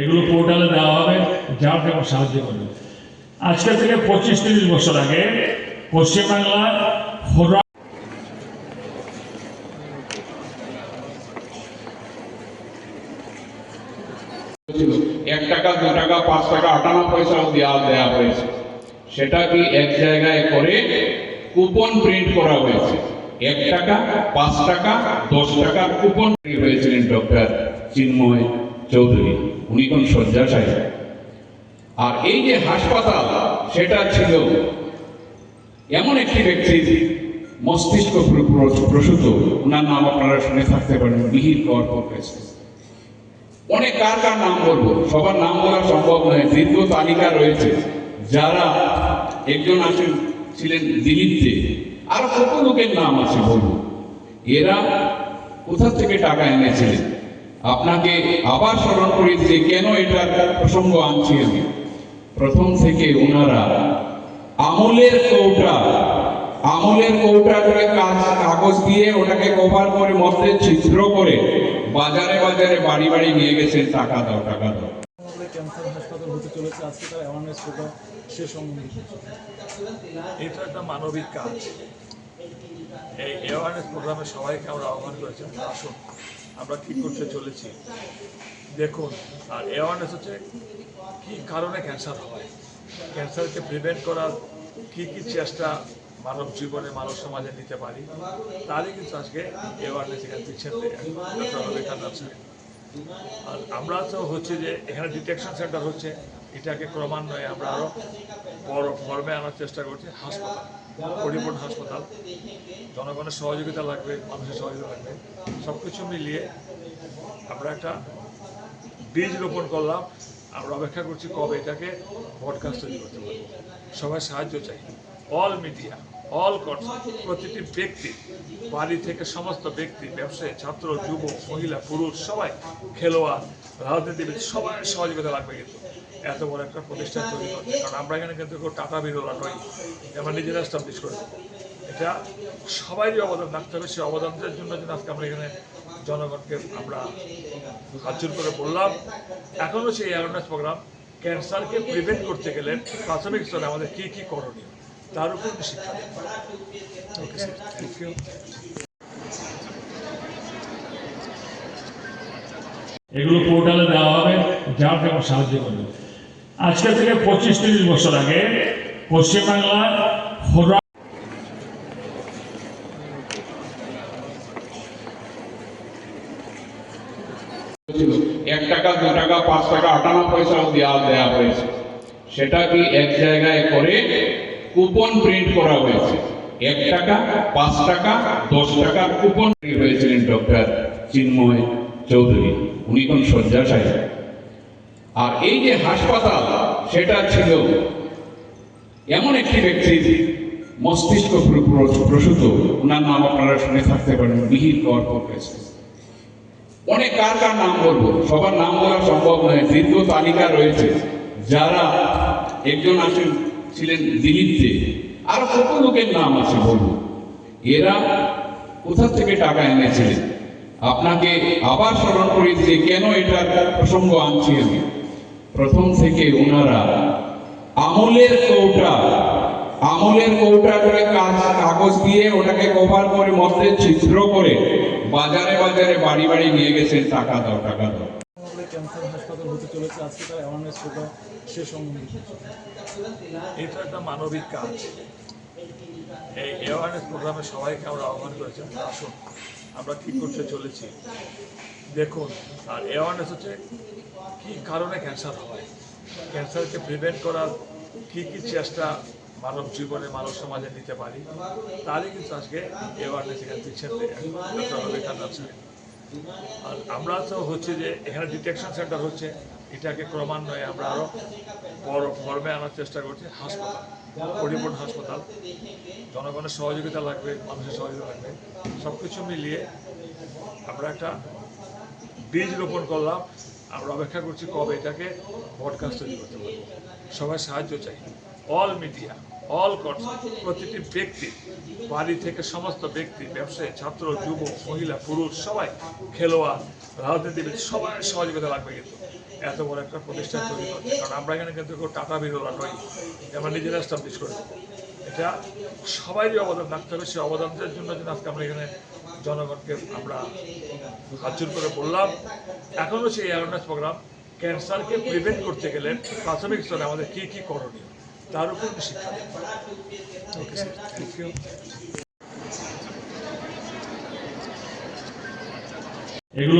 এগুলো পোর্টালে দেওয়া হবে, যার যেমন সাহায্য করবে। আজকে থেকে পঁচিশ তিরিশ বছর আগে পশ্চিমবাংলায় খোরা ছিল এক টাকা, দু টাকা, পাঁচ টাকা আটানা পয়সাও দেওয়া দেওয়া হয়েছে। সেটা কি এক জায়গায় করে কুপন প্রিন্ট করা হয়েছে? এক টাকা, পাঁচ টাকা, দশ টাকার কুপন হয়েছিলেন ডক্টর চিন্ময়। চৌধুরী, উনি কোন শয্যাশায়ী আর এই যে হাসপাতাল, সেটা ছিল এমন একটি ব্যক্তির মস্তিষ্ক প্র- প্র- প্রসূত। ওনার নাম আপনারা শুনে থাকতে পারেন, মিহির কর অনেক কার কার নাম বলব? সবার নাম বলা সম্ভব নয়, দীর্ঘ তালিকা রয়েছে। যারা একজন আসেন ছিলেন দিল্লিতে আরও কত লোকের নাম আছে বলব এরা কোথা থেকে টাকা এনেছিলেন? আপনাকে আবার স্মরণ করি যে কেন এটার প্রসঙ্গ আনছি আমি? প্রথম থেকে ওনারা আমলের কৌটা আমলের কৌটা করে কাজ, কাগজ দিয়ে ওটাকে কভার করে মধ্যে ছিদ্র করে বাজারে বাজারে বাড়ি বাড়ি নিয়ে গেছেন টাকা দাও টাকা দাও। একটা মানবিক কাজ। এই অ্যাওয়ারনেস প্রোগ্রামে সবাইকে আমরা আহ্বান করেছি আসুন। আমরা ঠিক করতে চলেছি। দেখুন, আর অ্যাওয়ারনেস হচ্ছে কী কারণে ক্যান্সার হয়? ক্যান্সারকে প্রিভেন্ট করার কী কী চেষ্টা মানব জীবনে, মানব সমাজে নিতে পারি, তারই কিন্তু আজকে অ্যাওয়ারনেস এখানে দিচ্ছেন ডক্টর আর আমরা তো হচ্ছে যে এখানে ডিটেকশন সেন্টার হচ্ছে। এটাকে ক্রমান্বয়ে আমরা আরও বড় ফর্মে আনার চেষ্টা করছি, হাসপাতাল, পরিপূর্ণ হাসপাতাল। জনগণের সহযোগিতা লাগবে, মানুষের সহযোগিতা লাগবে। সব কিছু মিলিয়ে আমরা একটা বীজ রোপণ করলাম। আমরা অপেক্ষা করছি কবে এটাকে ব্রডকাস্ট তৈরি করতে পারব। সবাই সাহায্য চাই। অল মিডিয়া অল প্রতিটি ব্যক্তি, বাড়ি থেকে সমস্ত ব্যক্তি, ব্যবসায়ী, ছাত্র যুব মহিলা, পুরুষ, সবাই, খেলোয়াড়, রাজনীতিবিদ সবাই সহযোগিতা লাগবে কিন্তু। এত বড় একটা প্রতিষ্ঠান তৈরি করতে কারণ আমরা এখানে কিন্তু কেউ টাটা বিরোধা নই আমরা নিজেরা স্টাবলিশ করে এটা সবারই অবদান রাখতে হবে। সেই অবদানদের জন্য যেন আজকে আমরা এখানে জনগণকে আমরা হাজির করে বললাম। এখনও সেই অ্যাওয়ারনেস প্রোগ্রাম ক্যান্সারকে প্রিভেন্ট করতে গেলে প্রাথমিক স্তরে আমাদের কী কী করণীয়? তার উপর শিক্ষা ওকে স্যার থ্যাংক ইউ এগুলো পোর্টালে দেওয়া হবে যার যেমন সাহায্য করবে আজকে থেকে পঁচিশ তিরিশ বছর আগে পশ্চিমবাংলায় খোরা ছিল এক টাকা দু টাকা পাঁচ টাকা আটানা পয়সাও দেওয়া দেওয়া হয়েছে। সেটা কি এক জায়গায় করে কুপন প্রিন্ট করা হয়েছে। এক টাকা, পাঁচ টাকা, দশ টাকার কুপন হয়েছিলেন ডক্টর চিন্ময় চৌধুরী। উনি কোন শয্যাশায়ী আর এই যে হাসপাতাল, সেটা ছিল এমন একটি ব্যক্তির মস্তিষ্ক প্র- প্র- প্রসূত। ওনার নাম আপনারা শুনে থাকতে পারেন, মিহির কর অনেক কার কার নাম বলব? সবার নাম বলা সম্ভব নয়, দীর্ঘ তালিকা রয়েছে। যারা একজন আসেন ছিলেন দিল্লিতে আরও কত লোকের নাম আছে বলব এরা কোথা থেকে টাকা এনেছিলেন? আপনাকে আবার স্মরণ করি যে কেন এটার প্রসঙ্গ আনছি আমি প্রথম থেকে ওনারা আমলের কৌটা আমলের কৌটা করে কাজ, কাগজ দিয়ে ওটাকে কভার করে মধ্যে ছিদ্র করে বাজারে বাজারে বাড়ি বাড়ি নিয়ে গেছেন টাকা দাও টাকা দাও আমাদের ক্যান্সার হাসপাতাল হতে চলেছে আজকে তার অ্যাওয়ারনেস প্রোগ্রাম সে সম্বন্ধে। এটা একটা মানবিক কাজ। এই অ্যাওয়ারনেস প্রোগ্রামে সবাইকে আমরা আহ্বান করেছি আসুন, আমরা কী করতে চলেছি। দেখুন, আর অ্যাওয়ারনেস হচ্ছে কী কারণে ক্যান্সার হয়? ক্যান্সারকে প্রিভেন্ট করার কী কী চেষ্টা মানব জীবনে, মানব সমাজে নিতে পারি? তারই কিন্তু আজকে অ্যাওয়ারনেস এখানে দিচ্ছেন আর আমরা তো হচ্ছে যে এখানে ডিটেকশন সেন্টার হচ্ছে এটাকে ক্রমান্বয়ে আমরা আরও বড় ফর্মে আনার চেষ্টা করছি, হাসপাতাল, পরিপূর্ণ হাসপাতাল। জনগণের সহযোগিতা লাগবে, মানুষের সহযোগিতা লাগবে। সব কিছু মিলিয়ে আমরা একটা বীজ রোপণ করলাম। আমরা অপেক্ষা করছি কবে এটাকে ব্রডকাস্ট তৈরি করতে পারব। সবাই সাহায্য চাই। অল মিডিয়া অল কনসার্ন প্রতিটি ব্যক্তি, বাড়ি থেকে সমস্ত ব্যক্তি, ব্যবসায়ী, ছাত্র যুব মহিলা, পুরুষ, সবাই, খেলোয়াড়, রাজনীতিবিদ সবাই সহযোগিতা লাগবে কিন্তু। এত বড় একটা প্রতিষ্ঠান তৈরি করছে কারণ আমরা এখানে কিন্তু কেউ টাটা বিরোলা নই। আমরা নিজেরা এস্টাবলিশ করে। এটা সবাইরই অবদান থাকতে হবে। সেই অবদানের জন্য যেন আজকে আমরা এখানে জনগণকে আমরা হাজুর করে বললাম। এখনও সেই অ্যাওয়ারনেস প্রোগ্রাম ক্যান্সারকে প্রিভেন্ট করতে গেলে প্রাথমিক স্তরে আমাদের কী কী করণীয়? তার উপর একটু শিক্ষা ওকে স্যার থ্যাংক ইউ এগুলো